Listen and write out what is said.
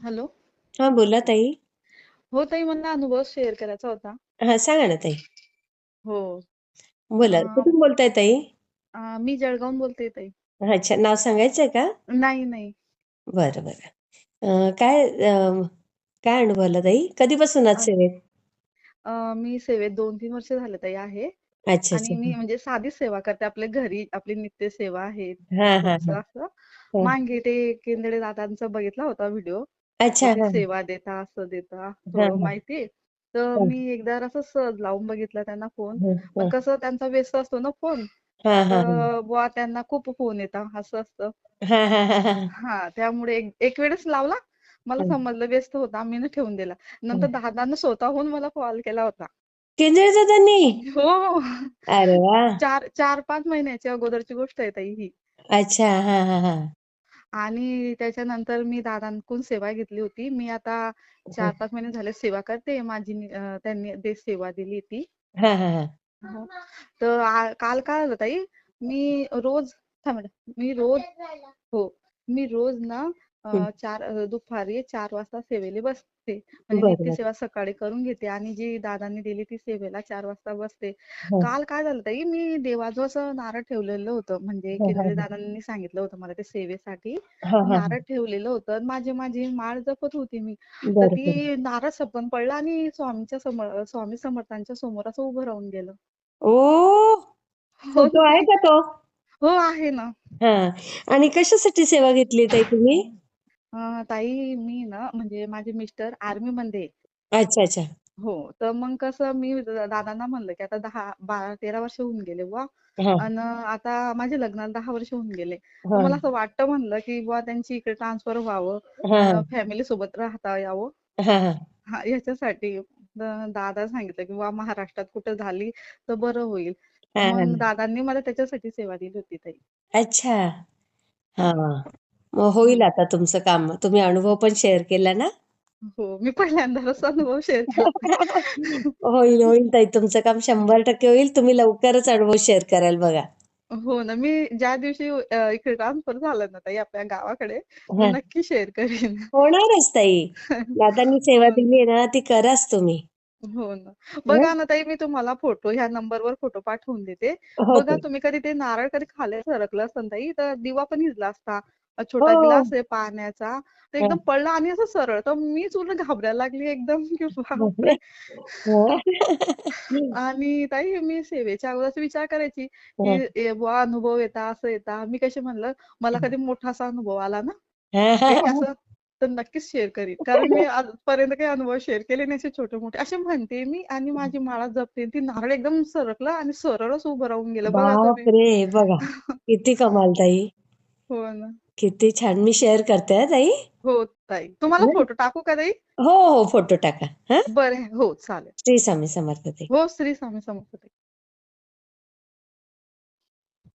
Hello. हा बोला ताई. हो ताई मला अनुभव शेअर करायचा होता. हा सांगा ना ताई. हो. बोला अं, कुठून बोलताय ताई? अं, मी जळगावून बोलते ताई. अच्छा नाव सांगायचंय का? नाही नाही. बरं बरं. अं, काय अं, काय अनुभव आला ताई? कधीपासून आज सेवेत? अं, मी सेवेत दोन तीन वर्ष झाले ताई आहे. अच्छा आणि मी म्हणजे साधीच सेवा करते आपल्या घरी आपली नित्य सेवा आहे. हा हा हा. असं हा. मागे ते केंद्रे दादांचा बघितला होता व्हिडिओ. अच्छा. ती हा सेवा देता असं देता हा थोडं हा. माहिती तर हा. मी एकदा असं सहज लावून बघितला त्यांना फोन. हा पण कसं त्यांचा व्यस्त असतो ना फोन. हा हा तर बुवा त्यांना खूप फोन येतात असं असतं. हा हा हा हा. हा त्यामुळे एक एक वेळेस लावला. मला समजलं व्यस्त होता मी ठेवून दिला. नंतर दादानं स्वतःहून मला कॉल केला होता. केंद्रीय दादांनी? हो. अरे वा. चार चार पाच महिन्याच्या अगोदरची गोष्ट आहे ताई ही. अच्छा. हा हा हा. आणि त्याच्यानंतर मी दादांकडून सेवा घेतली होती मी आता चार पाच महिने झाले सेवा करते माझी नि- अं, त्यांनी देश सेवा दिली ती हा हा हा हो. तर आ- काल काय झालं ताई मी रोज थांब बेटा. मी रोज हो मी रोज ना. अं, चार अं, दुपारी चार वाजता सेवेला बसते. म्हणजे बरं नित्य बरं सेवा सकाळी करून घेते आणि जी दादांनी दिली ती सेवेला चार वाजता बसते. हा. काल काय झालं ताई मी असं नारळ ठेवलेलं होतं. म्हणजे हा केंद्रे हा. दादांनी सांगितलं होतं मला ते सेवेसाठी. हा हा नारळ ठेवलेलं होतं आणि माझी माझी माळ जपत होती मी. तर बरं बरं. ती नारळ सपन पडला आणि स्वामीच्या समोर स्वामी समर्थांच्या समोर असं उभं राहून गेलं. ओ! हो ना फोटो आहे ताई का तो? हो आहे ना. हा. आणि कशासाठी सेवा घेतली ताई तुम्ही? अं, ताई मी ना म्हणजे माझे मिस्टर आर्मी मध्ये. अच्छा अच्छा. हो तर मग कसं मी द- दादांना म्हणलं की आता दहा बारा तेरा वर्ष होऊन गेले बुवा. हा. आणि आता माझे लग्नाला दहा वर्ष होऊन गेले. तर हा. मला असं वाटतं म्हणलं की बुवा त्यांची इकडे ट्रान्सफर व्हावं हा. फॅमिली सोबत राहता यावं. हा हा. हा याच्यासाठी दादा सांगितलं की वा महाराष्ट्रात कुठं झाली तर बरं होईल. हा हा मग दादांनी मला त्याच्यासाठी सेवा दिली होती ताई. अच्छा. हा. मग होईल. आता तुमचं काम. तुम्ही अनुभव पण शेअर केला ना? हो मी पहिल्यांदाच अनुभव शेअर केला. होईल होईल ताई. तुमचं काम शंभर टक्के होईल. तुम्ही लवकरच अनुभव शेअर कराल बघा. हो ना मी ज्या दिवशी अ, इकडे ट्रान्सफर झालं ना ताई आपल्या गावाकडे हा. नक्की शेअर करीन. होणारच ताई. दादांनी सेवा हो दिली आहे ना ती कराच तुम्ही. हो ना. हं? बघा ना ताई मी तुम्हाला फोटो ह्या नंबरवर फोटो पाठवून देते. हो बघा ताई. तुम्ही कधी ते नारळ कधी खाली सरकलं असतं ना ताई तर दिवा पण हिजला असता. छोटा ग्लास आहे पाण्याचा तर हा. एकदम पडला आणि असं सरळ तर मीच उलट घाबरायला लागली एकदम हा. आणि ताई मी सेवेच्या अगोदर विचार करायची की हा. बुवा अनुभव येता असं येता. मी कशी म्हणलं मला कधी मोठा असा अनुभव आला ना हा, हा, हा. असं तर नक्कीच शेअर करीन. कारण मी आजपर्यंत काही अनुभव शेअर केले नाही असे छोटे मोठे असे म्हणते मी आणि माझी माळा जपते ती नारळ एकदम सरकलं आणि सरळच उभं राहून गेलं. बघा किती कमाल ताई. हो ना. किती छान. मी शेअर करते हा ताई. हो ताई. तुम्हाला? फोटो टाकू का ताई? हो हो फोटो टाका. हा? बरं हो चालेल. श्री स्वामी समर्थ ताई. हो श्री स्वामी समर्थ ताई.